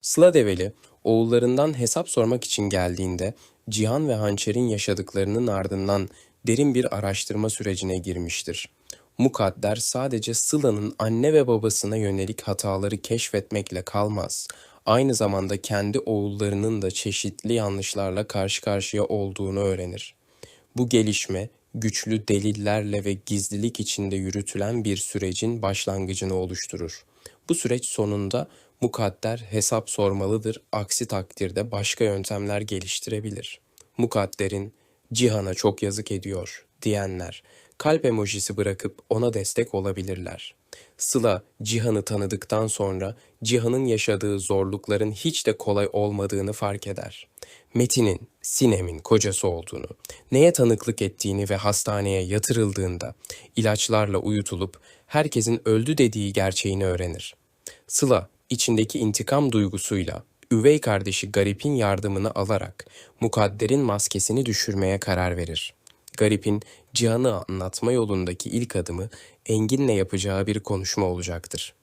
Sıla Develi, oğullarından hesap sormak için geldiğinde Cihan ve Hançer'in yaşadıklarının ardından derin bir araştırma sürecine girmiştir. Mukadder sadece Sıla'nın anne ve babasına yönelik hataları keşfetmekle kalmaz. Aynı zamanda kendi oğullarının da çeşitli yanlışlarla karşı karşıya olduğunu öğrenir. Bu gelişme güçlü delillerle ve gizlilik içinde yürütülen bir sürecin başlangıcını oluşturur. Bu süreç sonunda mukadder hesap sormalıdır, aksi takdirde başka yöntemler geliştirebilir. Mukadder'in Cihan'a çok yazık ediyor diyenler kalp emojisi bırakıp ona destek olabilirler. Sıla Cihan'ı tanıdıktan sonra Cihan'ın yaşadığı zorlukların hiç de kolay olmadığını fark eder. Metin'in Sinem'in kocası olduğunu, neye tanıklık ettiğini ve hastaneye yatırıldığında ilaçlarla uyutulup herkesin öldü dediği gerçeğini öğrenir. Sıla içindeki intikam duygusuyla üvey kardeşi Garip'in yardımını alarak mukadderin maskesini düşürmeye karar verir. Garip'in Cihan'ı anlatma yolundaki ilk adımı Engin'le yapacağı bir konuşma olacaktır.